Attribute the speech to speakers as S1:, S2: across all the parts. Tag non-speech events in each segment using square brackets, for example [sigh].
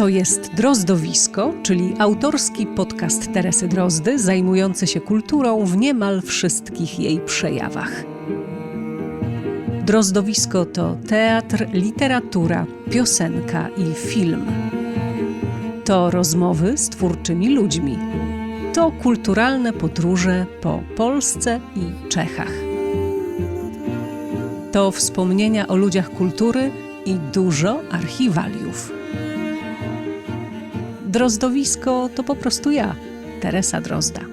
S1: To jest Drozdowisko, czyli autorski podcast Teresy Drozdy, zajmujący się kulturą w niemal wszystkich jej przejawach. Drozdowisko to teatr, literatura, piosenka i film. To rozmowy z twórczymi ludźmi. To kulturalne podróże po Polsce i Czechach. To wspomnienia o ludziach kultury i dużo archiwaliów. Drozdowisko to po prostu ja, Teresa Drozda.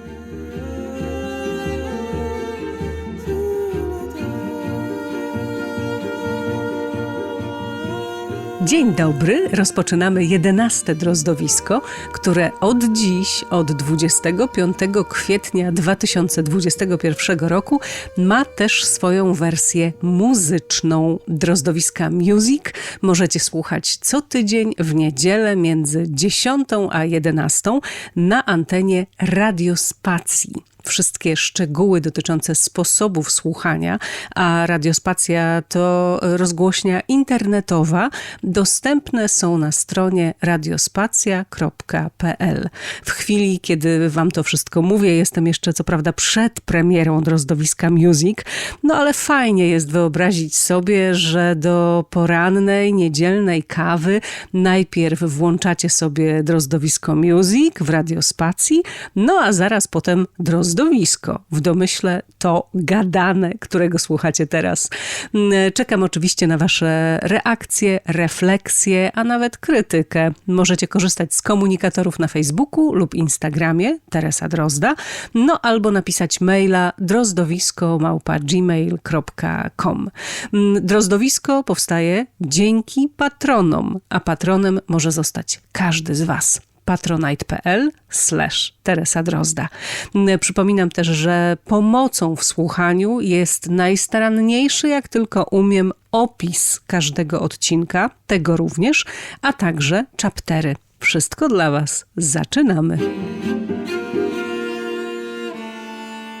S1: Dzień dobry, rozpoczynamy jedenaste drozdowisko, które od dziś, od 25 kwietnia 2021 roku, ma też swoją wersję muzyczną drozdowiska Music. Możecie słuchać co tydzień w niedzielę między 10 a 11 na antenie Radiospacji wszystkie szczegóły dotyczące sposobów słuchania, a Radiospacja to rozgłośnia internetowa, dostępne są na stronie radiospacja.pl. W chwili, kiedy Wam to wszystko mówię, jestem jeszcze co prawda przed premierą Drozdowiska Music, no ale fajnie jest wyobrazić sobie, że do porannej, niedzielnej kawy najpierw włączacie sobie Drozdowisko Music w Radiospacji, no a zaraz potem Drozdowisko Drozdowisko. W domyśle to gadane, którego słuchacie teraz. Mm, czekam oczywiście na Wasze reakcje, refleksje, a nawet krytykę. Możecie korzystać z komunikatorów na Facebooku lub Instagramie Teresa Drozda, no albo napisać maila drozdowisko.gmail.com. Mm, Drozdowisko powstaje dzięki patronom, a patronem może zostać każdy z Was patronite.pl slash Teresa Drozda. Przypominam też, że pomocą w słuchaniu jest najstaranniejszy jak tylko umiem opis każdego odcinka, tego również, a także chaptery. Wszystko dla Was. Zaczynamy.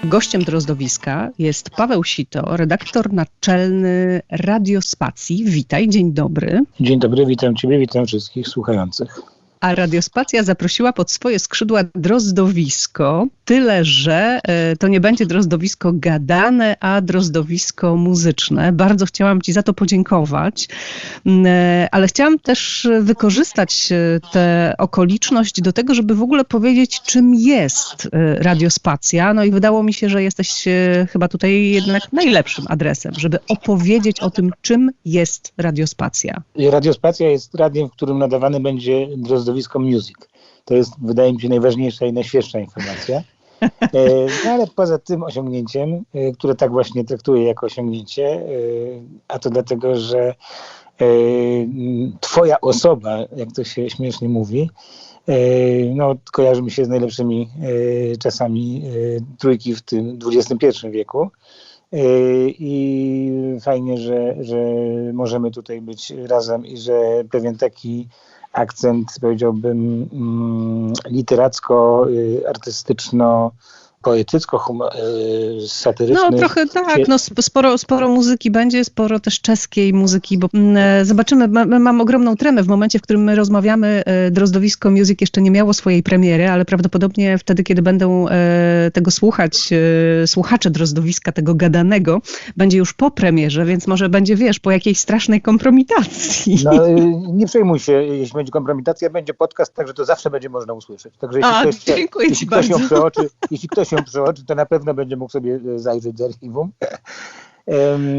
S1: Gościem Drozdowiska jest Paweł Sito, redaktor naczelny Radiospacji. Witaj, dzień dobry.
S2: Dzień dobry, witam Ciebie, witam wszystkich słuchających
S1: a Radiospacja zaprosiła pod swoje skrzydła drozdowisko, tyle że e, to nie będzie drozdowisko gadane, a drozdowisko muzyczne. Bardzo chciałam Ci za to podziękować, mm, e, ale chciałam też wykorzystać e, tę okoliczność do tego, żeby w ogóle powiedzieć, czym jest Radiospacja. No i wydało mi się, że jesteś chyba tutaj jednak najlepszym adresem, żeby opowiedzieć o tym, czym jest Radiospacja.
S2: Radiospacja jest radiem, w którym nadawany będzie drozdowisko środowisko Music. To jest, wydaje mi się, najważniejsza i najświeższa informacja. E, no ale poza tym osiągnięciem, e, które tak właśnie traktuję jako osiągnięcie, e, a to dlatego, że twoja osoba, jak to się śmiesznie mówi, no, kojarzy mi się z najlepszymi czasami trójki w tym XXI wieku. I fajnie, że, że możemy tutaj być razem i że pewien taki akcent, powiedziałbym, mm, literacko-artystyczno- poetycko-satyryczny.
S1: No trochę tak, no sporo, sporo muzyki będzie, sporo też czeskiej muzyki, bo mm, e, zobaczymy, mam ogromną tremę w momencie, w którym my rozmawiamy, e, Drozdowisko Music jeszcze nie miało swojej premiery, ale prawdopodobnie wtedy, kiedy będą e, tego słuchać słuchacze Drozdowiska, tego gadanego, będzie już po premierze, więc może będzie, wiesz, po jakiejś strasznej kompromitacji.
S2: No nie przejmuj się, jeśli będzie kompromitacja, będzie podcast, także to zawsze będzie można usłyszeć. Także jeśli
S1: A,
S2: ktoś,
S1: dziękuję
S2: jeśli
S1: ci
S2: ktoś
S1: bardzo.
S2: ją przeoczy, jeśli ktoś się przeoczy, to na pewno będzie mógł sobie e, zajrzeć z archiwum.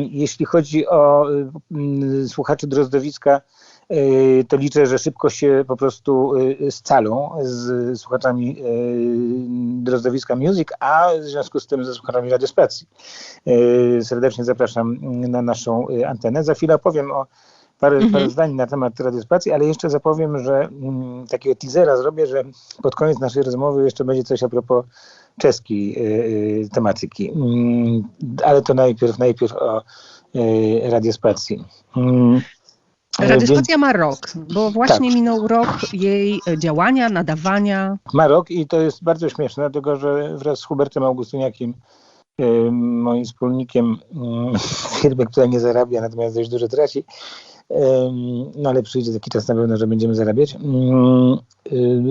S2: Jeśli chodzi o mm, słuchaczy Drozdowiska, e, to liczę, że szybko się po prostu e, scalą z słuchaczami Drozdowiska Music, a w związku z tym ze słuchaczami Radiospacji. Serdecznie zapraszam na naszą antenę. Za chwilę opowiem o parę, mhm. parę zdań na temat radiospacji, ale jeszcze zapowiem, że m, takiego teasera zrobię, że pod koniec naszej rozmowy jeszcze będzie coś a propos czeskiej y, tematyki. Mm, ale to najpierw, najpierw o y, radiospacji. Mm,
S1: Radiospacja ma rok, bo właśnie tak. minął rok jej działania, nadawania.
S2: Ma rok i to jest bardzo śmieszne, dlatego że wraz z Hubertem Augustyniakiem, moim wspólnikiem [laughs] firmy, która nie zarabia, natomiast dość dużo traci, no ale przyjdzie taki czas na pewno, że będziemy zarabiać. Mm,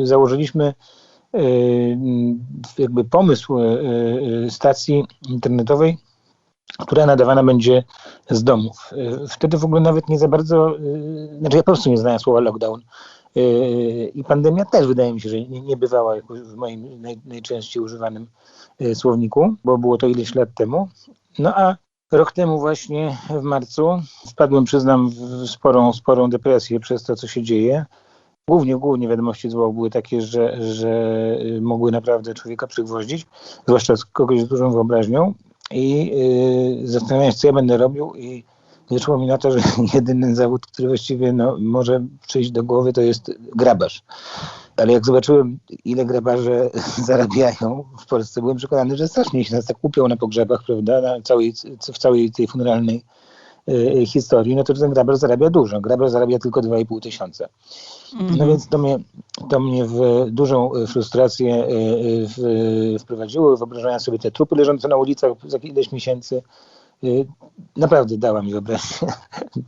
S2: y, założyliśmy y, jakby pomysł y, stacji internetowej, która nadawana będzie z domów. Wtedy w ogóle nawet nie za bardzo, znaczy ja po prostu nie znałem słowa lockdown. I pandemia też wydaje mi się, że nie, bywała w moim naj, najczęściej używanym słowniku, bo było to ileś lat temu. No a Rok temu właśnie w marcu wpadłem, przyznam, w sporą, sporą depresję przez to, co się dzieje. Głównie, głównie wiadomości zło były takie, że, że mogły naprawdę człowieka przygwoździć, zwłaszcza z kogoś z dużą wyobraźnią. I yy, zastanawiałem się, co ja będę robił i wyszło mi na to, że [laughs] jedyny zawód, który właściwie no, może przyjść do głowy, to jest grabarz. Ale jak zobaczyłem, ile grabarze [laughs] zarabiają w Polsce, byłem przekonany, że strasznie się nas tak kupią na pogrzebach, prawda, na całej, w całej tej funeralnej y, historii, no to ten grabar zarabia dużo. Grabar zarabia tylko 2,5 tysiąca. No mhm. więc to mnie, to mnie w dużą frustrację y, w, wprowadziło. Wyobrażałem sobie te trupy leżące na ulicach za ileś miesięcy. Naprawdę dała mi wyobraźnię.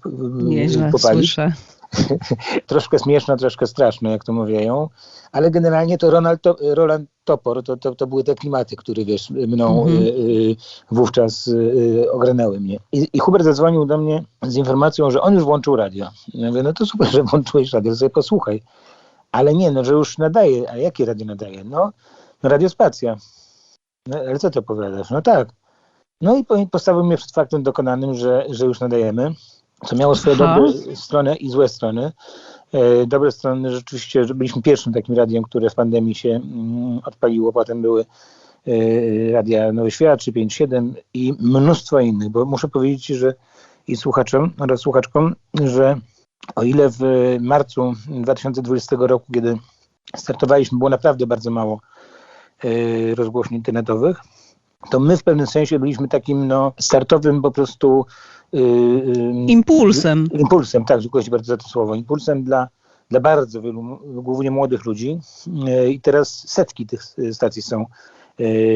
S2: [laughs]
S1: Nieźle, słyszę. [laughs]
S2: troszkę śmieszne, troszkę straszne, jak to mówią, ale generalnie to Ronald to, Roland Topor, to, to, to były te klimaty, które wiesz, mną mm -hmm. y, wówczas y, ogarnęły mnie. I, I Hubert zadzwonił do mnie z informacją, że on już włączył radio. Ja mówię, no to super, [laughs] że włączyłeś radio, sobie posłuchaj. Ale nie, no, że już nadaje. A jakie radio nadaje? No, no radiospacja. No, ale co ty opowiadasz? No tak. No i postawił mnie przed faktem dokonanym, że, że już nadajemy co miało swoje Aha. dobre strony i złe strony. E, dobre strony rzeczywiście, że byliśmy pierwszym takim radiem, które w pandemii się mm, odpaliło, potem były e, Radia Nowy Świat, 357 i mnóstwo innych, bo muszę powiedzieć, że i słuchaczom oraz słuchaczkom, że o ile w marcu 2020 roku, kiedy startowaliśmy, było naprawdę bardzo mało e, rozgłośni internetowych, to my w pewnym sensie byliśmy takim no, startowym po prostu
S1: Y, y, impulsem.
S2: Impulsem, tak, dziękuję Ci bardzo za to słowo. Impulsem dla, dla bardzo wielu, głównie młodych ludzi. Y, I teraz setki tych stacji są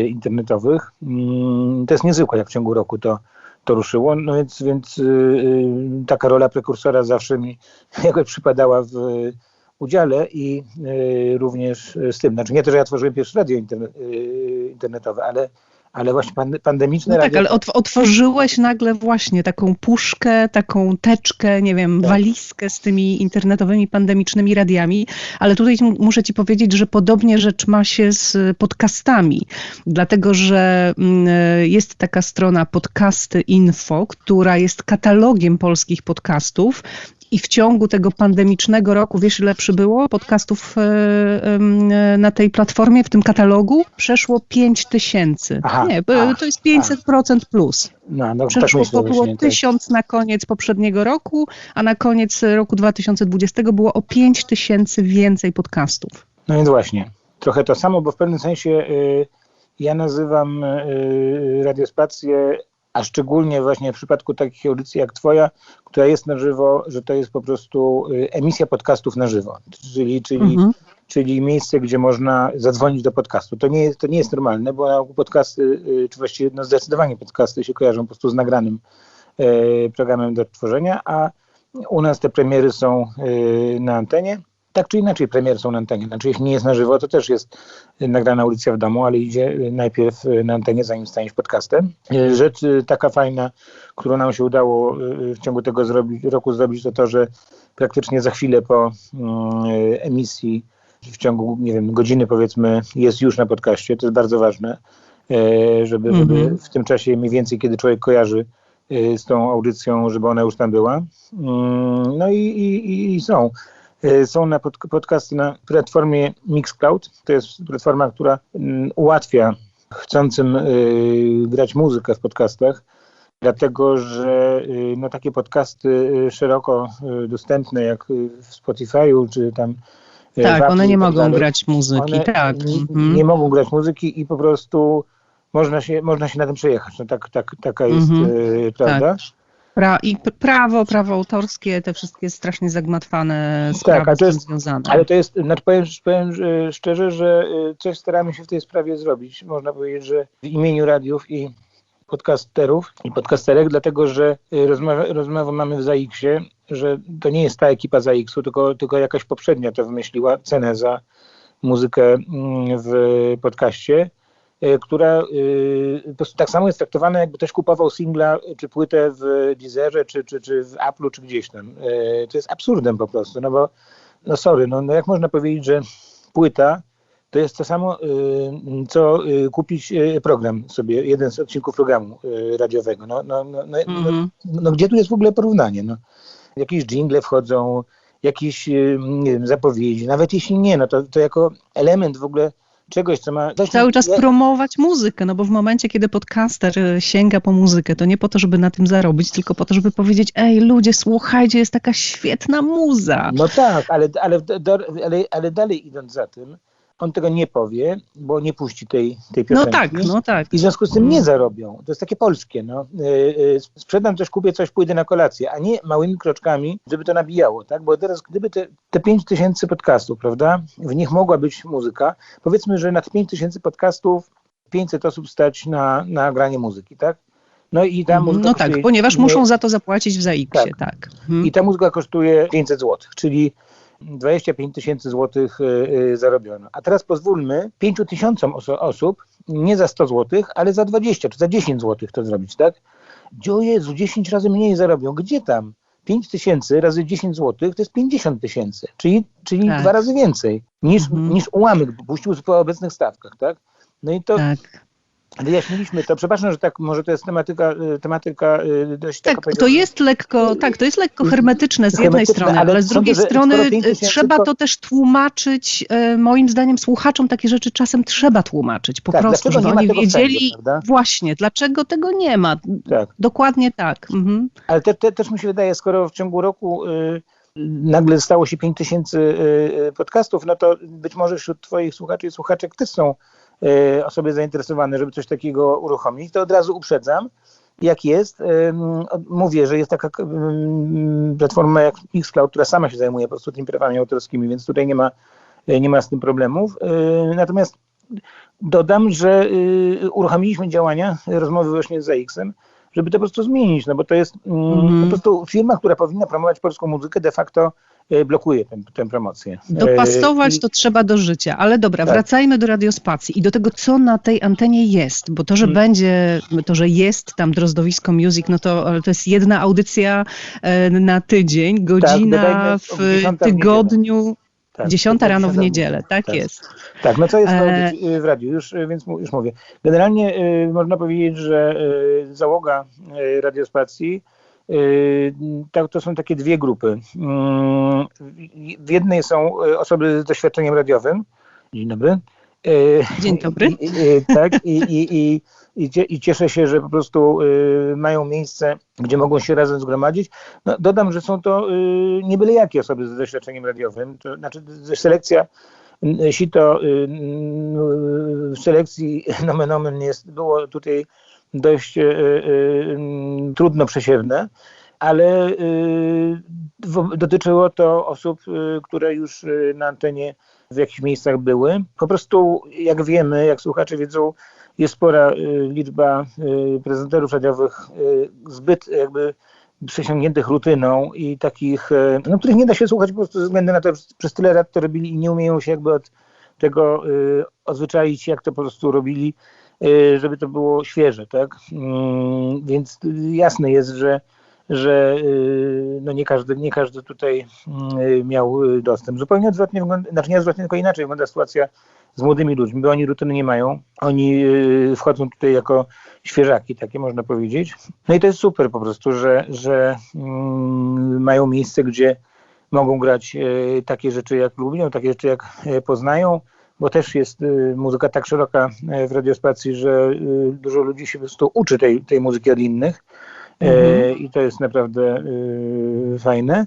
S2: internetowych. Mm, to jest niezwykłe, jak w ciągu roku to, to ruszyło. No więc, więc taka rola prekursora zawsze mi [laughs] jakoś przypadała w udziale i również z tym. Znaczy nie to, że ja tworzyłem pierwsze radio internetowe, ale ale właśnie pandemiczne
S1: no Tak, ale otworzyłeś nagle właśnie taką puszkę, taką teczkę, nie wiem, tak. walizkę z tymi internetowymi pandemicznymi radiami, ale tutaj muszę ci powiedzieć, że podobnie rzecz ma się z podcastami, dlatego że mm, jest taka strona podcasty info, która jest katalogiem polskich podcastów i w ciągu tego pandemicznego roku, wiesz ile przybyło podcastów e, e, na tej platformie, w tym katalogu? Przeszło 5 tysięcy. Nie, to jest 500% plus. No, no, Przeszło było tak. tysiąc na koniec poprzedniego roku, a na koniec roku 2020 było o 5 tysięcy więcej podcastów.
S2: No więc właśnie, trochę to samo, bo w pewnym sensie y, ja nazywam y, radiospację a szczególnie właśnie w przypadku takich audycji jak twoja, która jest na żywo, że to jest po prostu y, emisja podcastów na żywo, czyli, czyli, mhm. czyli miejsce, gdzie można zadzwonić do podcastu. To nie jest, to nie jest normalne, bo podcasty, y, czy właściwie no zdecydowanie podcasty się kojarzą po prostu z nagranym y, programem do tworzenia, a u nas te premiery są na antenie tak czy inaczej premier są na antenie. Znaczy jeśli nie jest na żywo, to też jest nagrana audycja w domu, ale idzie najpierw na antenie, zanim staniesz podcastem. Rzecz taka fajna, którą nam się udało w ciągu tego roku zrobić, to to, że praktycznie za chwilę po emisji, w ciągu, nie wiem, godziny powiedzmy, jest już na podcaście. To jest bardzo ważne, żeby, żeby mm -hmm. w tym czasie mniej więcej, kiedy człowiek kojarzy z tą audycją, żeby ona już tam była. Mm, no i, i, i są. E, są na pod, podcasty na platformie Mixcloud. To jest platforma, która mm, ułatwia chcącym y, grać muzykę w podcastach, dlatego że y, no, takie podcasty szeroko dostępne jak w Spotify'u czy tam
S1: tak, one nie tak mogą dalej, grać muzyki, tak.
S2: Nie, mhm. nie, mogą grać muzyki i po prostu można się, można się na tym przejechać. No, tak, tak, taka jest mhm. prawda. Tak.
S1: Pra, I prawo, prawo autorskie, te wszystkie strasznie zagmatwane sprawy tak,
S2: to jest,
S1: związane.
S2: Ale to jest, znaczy powiem, powiem szczerze, że y, coś staramy się w tej sprawie zrobić. Można powiedzieć, że w imieniu radiów i podcasterów i podcasterek, dlatego że y, rozmowę, rozmowę mamy w ZAX-ie że to nie jest ta ekipa za X-u, tylko, tylko jakaś poprzednia to wymyśliła, cenę za muzykę mm, w podcaście, po prostu tak samo jest traktowana, jakby ktoś kupował singla czy płytę w Deezerze, czy, czy, czy w Apple'u, czy gdzieś tam. Y, To jest absurdem po prostu, no bo, no sorry, no, no jak można powiedzieć, że płyta to jest to samo, y, co kupić program sobie, jeden z odcinków programu radiowego. No, no, no, no,
S3: Mhm.
S2: no, no gdzie tu jest w ogóle porównanie? No, jakieś jingle wchodzą, jakieś nie wiem, zapowiedzi, nawet jeśli nie, no to, to jako element w ogóle czegoś, co ma... Zresztą
S1: Cały czas promować muzykę, no bo w momencie, kiedy podcaster e, sięga po muzykę, to nie po to, żeby na tym zarobić, tylko po to, żeby powiedzieć, ej ludzie, słuchajcie, jest taka świetna muza.
S2: No tak, ale, ale, ale, ale dalej idąc za tym, on tego nie powie, bo nie puści tej, tej
S1: No
S2: piosenki.
S1: tak, no tak.
S2: I w związku z tym nie zarobią. To jest takie polskie. No. Y, y, Sprzedam coś, kupię coś, pójdę na kolację, a nie małymi kroczkami, żeby to nabijało. Tak? Bo teraz, gdyby te, te 5 tysięcy podcastów, prawda, w nich mogła być muzyka, powiedzmy, że na te 5 tysięcy podcastów 500 osób stać na, na granie muzyki, tak? No i ta muzyka
S1: No tak, ponieważ
S2: nie-
S1: muszą za to zapłacić w ZAX-ie, tak. Mhm.
S2: i ta muzyka kosztuje 500 zł, czyli 25 tysięcy złotych y, y, zarobiono. A teraz pozwólmy 5 tysiącom oso- osób, nie za 100 złotych, ale za 20 czy za 10 złotych to zrobić, tak? Gdzie o Jezu, 10 razy mniej zarobią. Gdzie tam? 5 tysięcy razy 10 złotych to jest 50 tysięcy, czyli, czyli
S1: Tak.
S2: dwa razy więcej niż,
S1: Mhm.
S2: niż ułamek puścił po obecnych stawkach, tak? No i to
S1: tak.
S2: Wyjaśniliśmy to. Przepraszam, że tak, może to jest tematyka, y, tematyka y, dość taka
S1: Tak, to
S2: powiedziałbym,
S1: jest lekko, tak, to jest lekko hermetyczne z jednej
S2: Hermetyczne,
S1: strony,
S2: ale
S1: ale z drugiej strony trzeba
S2: to-
S1: to też tłumaczyć, moim zdaniem słuchaczom takie rzeczy czasem trzeba tłumaczyć, po
S2: Tak,
S1: prostu, żeby oni wiedzieli właśnie, dlaczego tego nie ma.
S2: Tak.
S1: Dokładnie tak. Mhm.
S2: Ale te, te, też mi się wydaje, skoro w ciągu roku y, nagle stało się 5 tysięcy y, y, podcastów, no to być może wśród Twoich słuchaczy i słuchaczek też są y, osoby zainteresowane, żeby coś takiego uruchomić. To od razu uprzedzam, jak jest. Mówię, że jest taka platforma jak Xcloud, która sama się zajmuje po prostu tymi prawami autorskimi, więc tutaj nie ma, y, nie ma z tym problemów. Y, natomiast dodam, że y, uruchomiliśmy działania, rozmowy właśnie z ZX-em, żeby to po prostu zmienić, no bo to jest mm,
S1: Mhm.
S2: po prostu firma, która powinna promować polską muzykę, de facto e, blokuje tę, tę promocję.
S1: Dopasować
S2: E, i-
S1: to trzeba do życia, ale dobra,
S2: Tak.
S1: wracajmy do radiospacji i do tego, co na tej antenie jest, bo to, że
S2: Hmm.
S1: będzie, to, że jest tam drozdowisko music, no to, to jest jedna audycja e, na tydzień, godzina
S2: Tak, dodajmy, o
S1: w
S2: 10 w
S1: tygodniu,
S2: tak,
S1: 10
S2: to
S1: rano w
S2: 10
S1: niedzielę, tak,
S2: tak.
S1: jest.
S2: Tak, no co jest w,
S1: E,
S2: radiu, już, e, więc już mówię. Generalnie e, można powiedzieć, że e, załoga e, radiospacji e, tak, to są takie dwie grupy. Mm, w- jednej są e, osoby z doświadczeniem radiowym. Dzień dobry.
S1: Dzień dobry.
S2: I, i, tak, i, i, i, i, cie- i cieszę się, że po prostu mają miejsce, gdzie mogą się razem zgromadzić. No, dodam, że są to nie byle jakie osoby z doświadczeniem radiowym, to znaczy selekcja sito w selekcji [laughs] nomen omen jest, było tutaj dość y, y, trudno przesiewne, ale w- dotyczyło to osób, które już na antenie w jakichś miejscach były. Po prostu, jak wiemy, jak słuchacze wiedzą, jest spora liczba prezenterów radiowych zbyt jakby przesiągniętych rutyną i takich, no, których nie da się słuchać po prostu ze względu na to, że przez tyle lat to robili i nie umieją się jakby od tego odzwyczaić, jak to po prostu robili, żeby to było świeże, tak? Mm, Więc y, jasne jest, że że y, no nie, każdy, nie każdy tutaj y, miał y, dostęp. Zupełnie odwrotnie wygląda, znaczy nie odwrotnie, tylko inaczej wygląda sytuacja z młodymi ludźmi, bo oni rutyny nie mają. Oni y, wchodzą tutaj jako świeżaki, takie można powiedzieć. No i to jest super po prostu, że, że mm, mają miejsce, gdzie mogą grać y, takie rzeczy jak lubią, takie rzeczy jak y, poznają, bo też jest y, muzyka tak szeroka y, w radiospacji, że y, dużo ludzi się po prostu uczy tej, tej muzyki od innych. E, I to jest naprawdę fajne.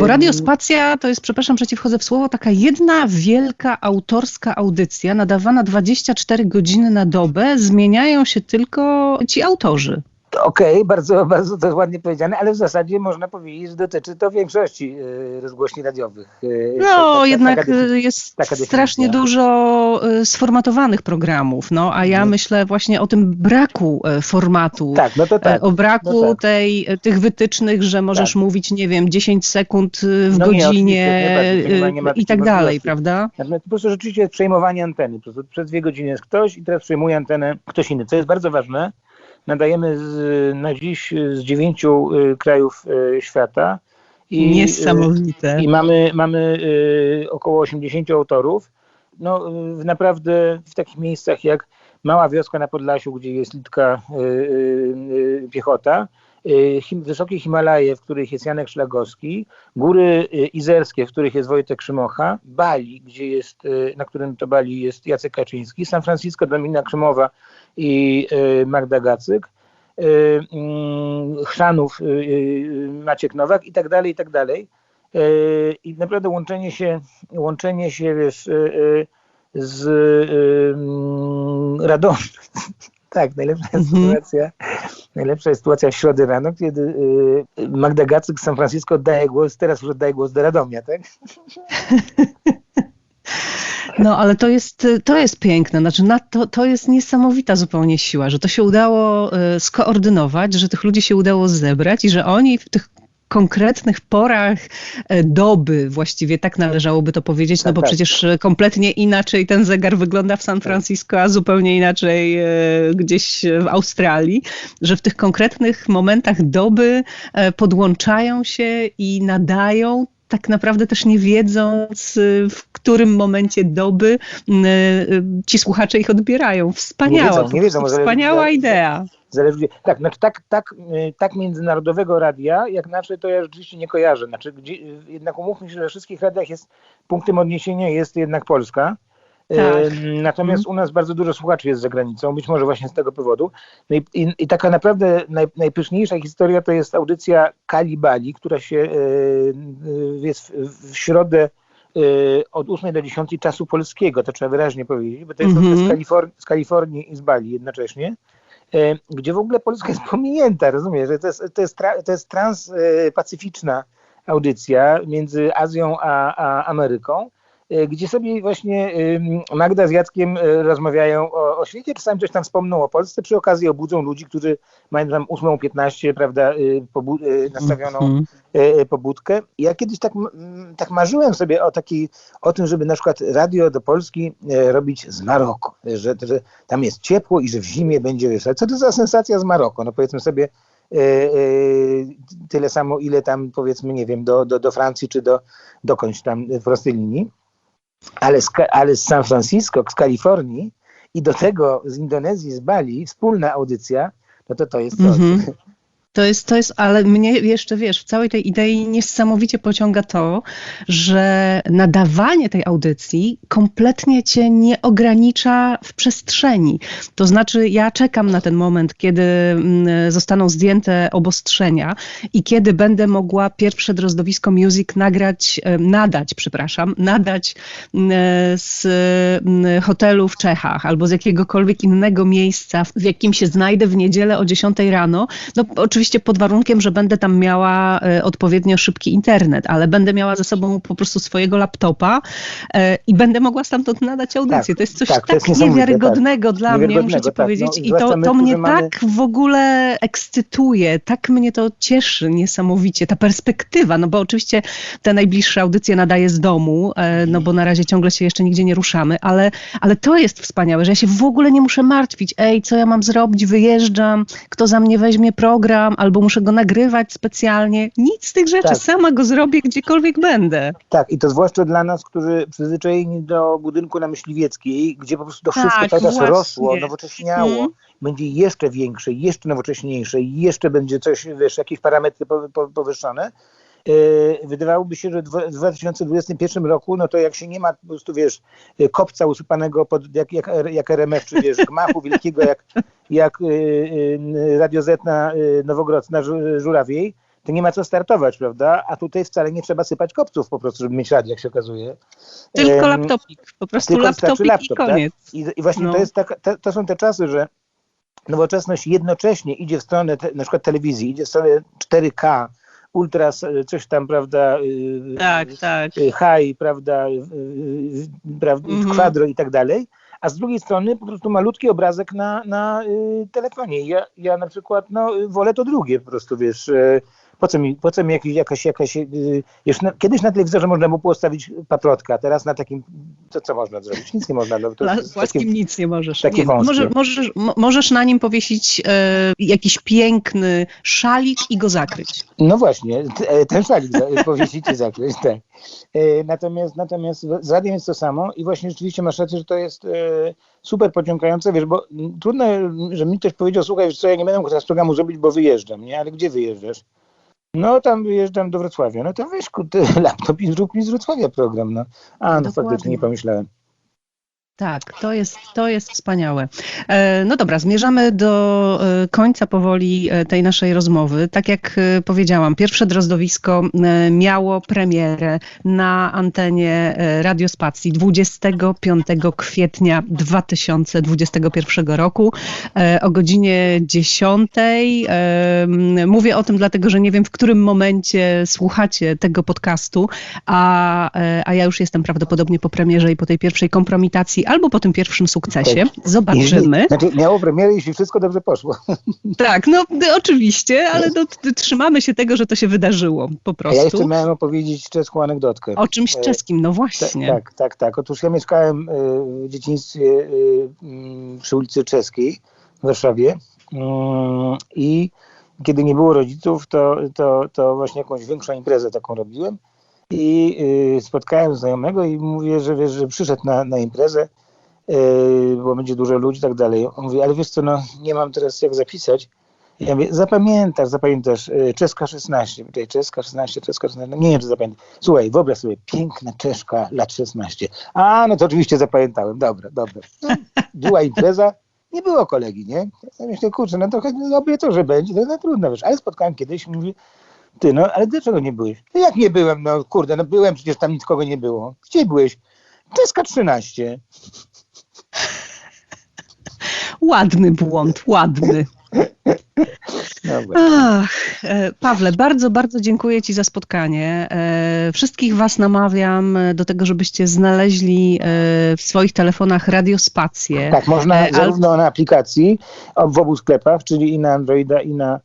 S1: Bo radiospacja to jest, przepraszam, że ci wchodzę w słowo, taka jedna wielka autorska audycja nadawana 24 godziny na dobę, zmieniają się tylko ci autorzy.
S2: Okej, bardzo, bardzo to jest ładnie powiedziane, ale w zasadzie można powiedzieć, że dotyczy to większości y, rozgłośni radiowych. Y, to-
S1: No, jednak
S2: taka
S1: y, jest strasznie dużo y, sformatowanych programów, no, a ja
S2: Mhm.
S1: myślę właśnie o tym braku formatu.
S2: Tak, no to tak.
S1: O braku
S2: no tak.
S1: tej, tych wytycznych, że możesz
S2: Tak.
S1: mówić, nie wiem, 10 sekund y, w
S2: No nie,
S1: godzinie
S2: nie nie ma- nie ma
S1: y, i tak dalej, prawda?
S2: Natomiast po prostu rzeczywiście jest przejmowanie anteny. Po przez dwie godziny jest ktoś i teraz przejmuje antenę ktoś inny, co jest bardzo ważne. Nadajemy z, na dziś z dziewięciu y, krajów y, świata. I,
S1: Niesamowite.
S2: I mamy, mamy y, około 80 autorów. No, y, naprawdę w takich miejscach jak mała wioska na Podlasiu, gdzie jest litka y, y, y, piechota, y, wysokie Himalaje, w których jest Janek Szlagowski, góry y, izerskie, w których jest Wojtek Krzymocha, Bali, gdzie jest, y, na którym to Bali jest Jacek Kaczyński, San Francisco, Domina Krzymowa i y, Magda Gacyk, y, mm, Chrzanów, y, y, Maciek Nowak i tak dalej, i tak dalej. Y, I naprawdę łączenie się, łączenie się wiesz, y, y, z y, mm, Radomem. [laughs] Tak, najlepsza jest
S1: Mhm.
S2: sytuacja. Najlepsza jest sytuacja w środę rano, kiedy y, Magda Gacyk z San Francisco oddaje głos, teraz już oddaje głos do Radomia, tak?
S1: No, ale to jest, to jest piękne. Znaczy, na to, to jest niesamowita zupełnie siła, że to się udało e, skoordynować, że tych ludzi się udało zebrać i że oni w tych konkretnych porach e, doby, właściwie tak należałoby to powiedzieć, no
S2: Tak,
S1: bo
S2: tak.
S1: przecież e, kompletnie inaczej ten zegar wygląda w San Francisco, a zupełnie inaczej e, gdzieś w Australii, że w tych konkretnych momentach doby podłączają się i nadają tak naprawdę też nie wiedząc, y, w którym momencie doby y, y, ci słuchacze ich odbierają. Wspaniała,
S2: Nie wiedzą, nie wiedzą,
S1: wspaniała idea.
S2: Zależy, tak, znaczy tak, tak, tak międzynarodowego radia, jak nasze, to ja rzeczywiście nie kojarzę. Znaczy, gdzie, jednak umówmy się, że w wszystkich radiach jest punktem odniesienia jest jednak Polska. Y,
S1: Tak.
S2: Natomiast u nas bardzo dużo słuchaczy jest za granicą, być może właśnie z tego powodu. No i, i, i taka naprawdę naj, najpyszniejsza historia to jest audycja Kali Bali, która się y, y, jest w, w środę y, od 8 do 10 czasu polskiego, to trzeba wyraźnie powiedzieć, bo to jest
S1: Mhm.
S2: z, Kalifor- z Kalifornii i z Bali jednocześnie e, gdzie w ogóle Polska jest pominięta, rozumiesz, że to jest, to jest, tra, to jest transpacyficzna audycja między Azją a, a Ameryką, gdzie sobie właśnie Magda z Jackiem e, rozmawiają o, o świecie, czasami coś tam wspomną o Polsce, przy okazji obudzą ludzi, którzy mają tam 8.15, prawda, y, pobu- y, nastawioną
S1: Mhm.
S2: e, pobudkę. Ja kiedyś tak, tak marzyłem sobie o, taki, o tym, żeby na przykład radio do Polski e, robić z Maroko, że, że tam jest ciepło i że w zimie będzie ale Co to za sensacja z Maroko? No powiedzmy sobie e, e, tyle samo, ile tam powiedzmy, nie wiem, do, do, do Francji czy do dokądś tam w prostej linii, ale z, ale z San Francisco, z Kalifornii i do tego z Indonezji, z Bali, wspólna audycja, no to to jest coś.
S1: Mhm. [laughs] To jest, to jest, ale mnie jeszcze wiesz, w całej tej idei niesamowicie pociąga to, że nadawanie tej audycji kompletnie cię nie ogranicza w przestrzeni. To znaczy, ja czekam na ten moment, kiedy mm, zostaną zdjęte obostrzenia i kiedy będę mogła pierwsze drozdowisko Music nagrać, e, nadać, przepraszam, nadać mm, z mm, hotelu w Czechach albo z jakiegokolwiek innego miejsca, w jakim się znajdę w niedzielę o 10 rano. No oczywiście pod warunkiem, że będę tam miała e, odpowiednio szybki internet, ale będę miała ze sobą po prostu swojego laptopa e, i będę mogła stamtąd nadać audycję.
S2: Tak,
S1: to jest coś
S2: tak,
S1: tak,
S2: jest niesamowite,
S1: niewiarygodnego dla mnie,
S2: Niewiarygodnego,
S1: muszę ci
S2: tak.
S1: powiedzieć.
S2: No,
S1: I to,
S2: my,
S1: to mnie
S2: mamy-
S1: tak w ogóle ekscytuje, tak mnie to cieszy niesamowicie, ta perspektywa, no bo oczywiście te najbliższe audycje nadaję z domu, e, no bo na razie ciągle się jeszcze nigdzie nie ruszamy, ale, ale to jest wspaniałe, że ja się w ogóle nie muszę martwić, ej, co ja mam zrobić, wyjeżdżam, kto za mnie weźmie program, albo muszę go nagrywać specjalnie, nic z tych rzeczy,
S2: Tak.
S1: sama go zrobię gdziekolwiek będę.
S2: Tak, i to zwłaszcza dla nas, którzy przyzwyczajeni do budynku na Myśliwieckiej, gdzie po prostu to
S1: Tak,
S2: wszystko cały czas
S1: właśnie.
S2: rosło, nowocześniało,
S1: Mhm.
S2: będzie jeszcze większe, jeszcze nowocześniejsze, jeszcze będzie coś, wiesz, jakieś parametry po, po, powyższone. Yy, wydawałoby się, że w 2021 roku, no to jak się nie ma po prostu, wiesz, yy, kopca usypanego pod, jak, jak, jak RMF, czy wiesz, gmachu wielkiego, jak, jak yy, Radio Z na Nowogrodzkiej, na Żu- Żurawiej, to nie ma co startować, prawda? A tutaj wcale nie trzeba sypać kopców po prostu, żeby mieć radio, jak się okazuje.
S1: Tylko laptopik, po prostu
S2: tylko
S1: laptopik
S2: laptop,
S1: i koniec.
S2: I, i właśnie
S1: No.
S2: to, jest tak, to, to są te czasy, że nowoczesność jednocześnie idzie w stronę te, na przykład telewizji, idzie w stronę 4K, ultras, y, coś tam, prawda, y,
S1: Tak, tak.
S2: y, high, prawda, prawda
S1: Mhm.
S2: kwadro i tak dalej, a z drugiej strony po prostu malutki obrazek na, na telefonie. Ja, ja na przykład no, wolę to drugie po prostu, wiesz, po co mi, po co mi jakiś, jakaś, jakaś y, już na, kiedyś na telewizorze można było postawić paprotka, teraz na takim, to co można zrobić? Nic nie można. No, to
S1: Na płaskim
S2: takie-
S1: nic nie możesz. nie, może, możesz, mo- możesz na nim powiesić e, jakiś piękny szalik i go zakryć.
S2: No właśnie, e, ten szalik za- [laughs] powiesić i zakryć, tak. E, Natomiast, natomiast z radiem jest to samo i właśnie rzeczywiście masz rację, że to jest e, super pociągające, wiesz, bo mm, trudno, że mi ktoś powiedział, słuchaj, wiesz co, ja nie będę teraz programu zrobić, bo wyjeżdżam, nie? Ale gdzie wyjeżdżasz? No tam wyjeżdżam do Wrocławia. No to weź [laughs] laptop i zrób mi z Wrocławia program, no. A, no
S1: Dokładnie.
S2: faktycznie nie pomyślałem.
S1: Tak, to jest, to jest wspaniałe. E, No dobra, zmierzamy do e, końca powoli e, tej naszej rozmowy. Tak jak powiedziałam, pierwsze drozdowisko miało premierę na antenie Radiospacji 25 kwietnia 2021 roku o godzinie 10. E, m, Mówię o tym dlatego, że nie wiem, w którym momencie słuchacie tego podcastu, a, a ja już jestem prawdopodobnie po premierze i po tej pierwszej kompromitacji, albo po tym pierwszym sukcesie. Zobaczymy.
S2: Jeśli, znaczy miało premierę, jeśli wszystko dobrze poszło. [laughs]
S1: Tak, no oczywiście, ale no, t- trzymamy się tego, że to się wydarzyło po
S2: A ja jeszcze
S1: prostu.
S2: miałem opowiedzieć czeską anegdotkę.
S1: O czymś
S2: E,
S1: czeskim, no właśnie.
S2: Tak, tak, tak. Otóż ja mieszkałem y, w dzieciństwie mm, przy ulicy Czeskiej w Warszawie Mm, i kiedy nie było rodziców, to, to, to właśnie jakąś większą imprezę taką robiłem i spotkałem znajomego i mówię, że wiesz, że przyszedł na, na imprezę, bo będzie dużo ludzi i tak dalej. On mówi, ale wiesz co, no nie mam teraz jak zapisać. Ja mówię, zapamiętasz, zapamiętasz, y, Czeska 16, tutaj Czeska 16, Czeska 16, no nie wiem, czy zapamiętam. Słuchaj, wyobraź sobie, piękna Czeszka, lat 16. A, no to oczywiście zapamiętałem, dobra, dobra. No, była impreza, nie było kolegi, nie? Ja myślę, kurczę, no trochę zrobię to, że będzie, no, no trudno, wiesz, ale spotkałem kiedyś, mówi, ty, no, ale dlaczego nie byłeś? No jak nie byłem, no kurde, no byłem, przecież tam nikogo nie było. Gdzie byłeś? Czeska 13.
S1: Ładny błąd, ładny. Ach, e, Pawle, bardzo, bardzo dziękuję Ci za spotkanie. E, Wszystkich Was namawiam do tego, żebyście znaleźli e, w swoich telefonach radiospację.
S2: Tak, można zarówno na aplikacji, w obu sklepach, czyli i na Androida, i na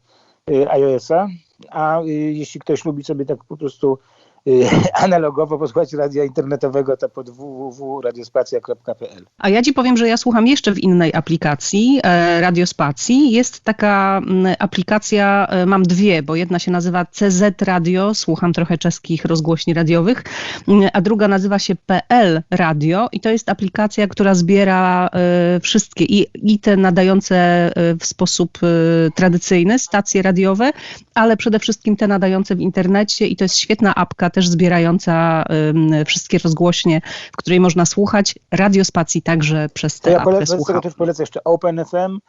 S2: y, iOS-a, a y, jeśli ktoś lubi sobie tak po prostu [laughs] analogowo posłuchać radia internetowego, to pod www.radiospacja.pl.
S1: A ja ci powiem, że ja słucham jeszcze w innej aplikacji, e, Radiospacji. Jest taka mm, aplikacja, e, mam dwie, bo jedna się nazywa CZ Radio, słucham trochę czeskich rozgłośni radiowych, mm, a druga nazywa się PL Radio i to jest aplikacja, która zbiera e, wszystkie i, i te nadające w sposób tradycyjny stacje radiowe, ale przede wszystkim te nadające w internecie i to jest świetna apka też zbierająca wszystkie rozgłośnie, w której można słuchać radiospacji także przez
S2: To
S1: tę
S2: ja
S1: słucham.
S2: też polecę jeszcze OpenFM,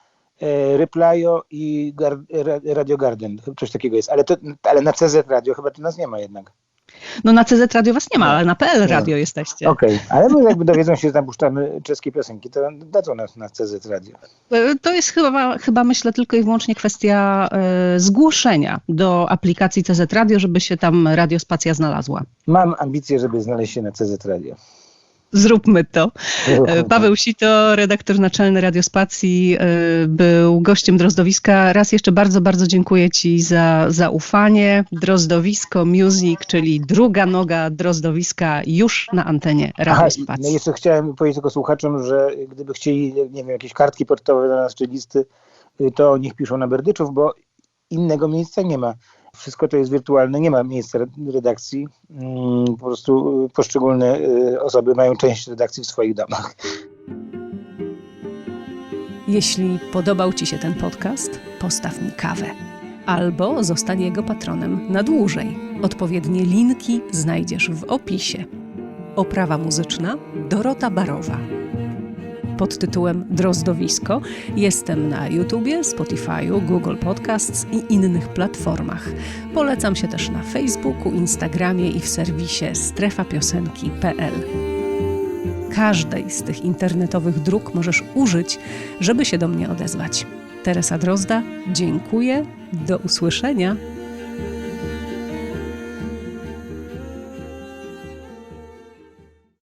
S2: e, Replyo i Gar, Radio Garden, coś takiego jest, ale, to, ale na CZ Radio chyba to nas nie ma jednak.
S1: No na CZ Radio was nie ma, ale na PL. Radio jesteście.
S2: Okej, [laughs] ale może jakby dowiedzą się, że napuszczamy czeskie piosenki, to dadzą nas na CZ Radio.
S1: E, To jest chyba, chyba myślę tylko i wyłącznie kwestia e, zgłoszenia do aplikacji CZ Radio, żeby się tam radiospacja znalazła.
S2: Mam ambicje, żeby znaleźć się na CZ Radio.
S1: Zróbmy to. E, Paweł Sito, redaktor naczelny Radiospacji, e, był gościem Drozdowiska. Raz jeszcze bardzo, bardzo dziękuję Ci za zaufanie. Drozdowisko Music, czyli druga noga Drozdowiska już na antenie
S2: Aha,
S1: Radiospacji.
S2: no jeszcze chciałem powiedzieć tylko słuchaczom, że gdyby chcieli, nie wiem, jakieś kartki pocztowe do nas czy listy, y, to niech piszą na Berdyczów, bo innego miejsca nie ma. Wszystko to jest wirtualne, nie ma miejsca re- redakcji. Mm, Po prostu y, poszczególne y, osoby mają część redakcji w swoich domach.
S3: Jeśli podobał Ci się ten podcast, postaw mi kawę. Albo zostań jego patronem na dłużej. Odpowiednie linki znajdziesz w opisie. Oprawa muzyczna Dorota Barowa. Pod tytułem Drozdowisko jestem na YouTubie, Spotify'u, Google Podcasts i innych platformach. Polecam się też na Facebooku, Instagramie i w serwisie strefapiosenki.pl. Każdej z tych internetowych dróg możesz użyć, żeby się do mnie odezwać.
S1: Teresa Drozda, dziękuję. Do usłyszenia.